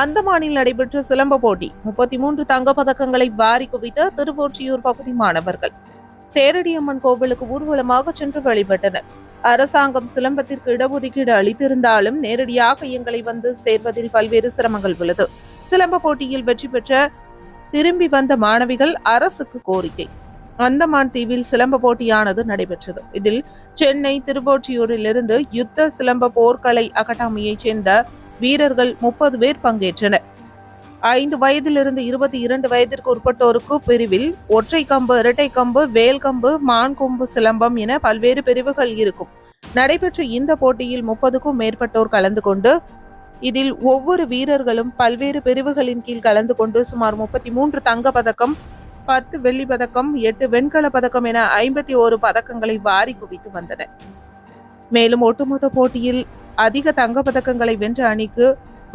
அந்தமானில் நடைபெற்ற சிலம்ப போட்டி. முப்பத்தி மூன்று தங்கப்பதக்கங்களை வாரி குவித்த திருவொற்றியூர் பகுதி மாணவர்கள். தேரடியம்மன் கோவிலுக்கு ஊர்வலமாக சென்று வழிபட்டனர். அரசாங்கம் சிலம்பத்திற்கு இடஒதுக்கீடு அளித்திருந்தாலும் நேரடியாக எங்களை வந்து சேர்வதில் பல்வேறு சிரமங்கள் உள்ளது. சிலம்ப போட்டியில் வெற்றி பெற்ற திரும்பி வந்த மாணவிகள் அரசுக்கு கோரிக்கை. அந்தமான் தீவில் சிலம்ப போட்டியானது நடைபெற்றது. இதில் சென்னை திருவொற்றியூரிலிருந்து யுத்த சிலம்ப போர்க்கலை அகாடமியைச் சேர்ந்த வீரர்கள் முப்பது பேர் பங்கேற்றனர். ஐந்து வயதிலிருந்து இருபத்தி இரண்டு வயதிற்கு உட்பட்டோருக்கு பிரிவில் ஒற்றை கம்பு இரட்டை கம்பு வேல் கம்பு மான் கொம்பு சிலம்பம் என பல்வேறு பிரிவுகள் இருக்கும். நடைபெற்ற இந்த போட்டியில் முப்பதுக்கும் மேற்பட்டோர் கலந்து கொண்டு இதில் ஒவ்வொரு வீரர்களும் பல்வேறு பிரிவுகளின் கீழ் கலந்து கொண்டு சுமார் முப்பத்தி மூன்று தங்க பதக்கம் பத்து வெள்ளி பதக்கம் எட்டு வெண்கல பதக்கம் என ஐம்பத்தி ஓரு பதக்கங்களை வாரி குவித்து வந்தனர். மேலும் ஒட்டுமொத்த போட்டியில் அதிக தங்க பதக்கங்களை வென்ற அணிக்கு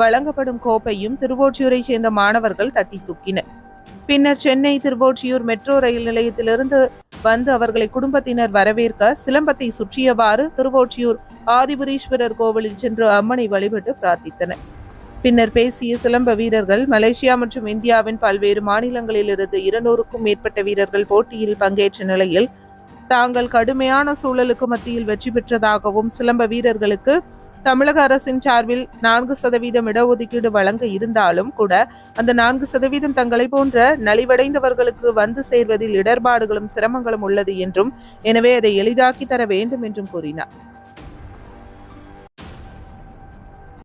வழங்கப்படும் கோப்பையும் திருவோற்றியூரை சேர்ந்த மாணவர்கள் தட்டி தூக்கினர். பின்னர் சென்னை திருவோற்றியூர் மெட்ரோ ரயில் நிலையத்திலிருந்து வந்து அவர்களை குடும்பத்தினர் வரவேற்க சிலம்பத்தை சுற்றியவாறு திருவோற்றியூர் ஆதிபுரீஸ்வரர் கோவிலில் சென்று அம்மனை வழிபட்டு பிரார்த்தித்தனர். பின்னர் பேசிய சிலம்ப வீரர்கள் மலேசியா மற்றும் இந்தியாவின் பல்வேறு மாநிலங்களிலிருந்து இருநூறுக்கும் மேற்பட்ட வீரர்கள் போட்டியில் பங்கேற்ற நிலையில் தாங்கள் கடுமையான சூழலுக்கு மத்தியில் வெற்றி பெற்றதாகவும் சிலம்ப வீரர்களுக்கு தமிழக அரசின் சார்பில் நான்கு சதவீதம் இடஒதுக்கீடு வழங்க இருந்தாலும் கூட அந்த நான்கு சதவீதம் தங்களை போன்ற நலிவடைந்தவர்களுக்கு வந்து சேர்வதில் இடர்பாடுகளும் சிரமங்களும் உள்ளது என்றும் எனவே அதை எளிதாக்கி தர வேண்டும் என்றும் கூறினார்.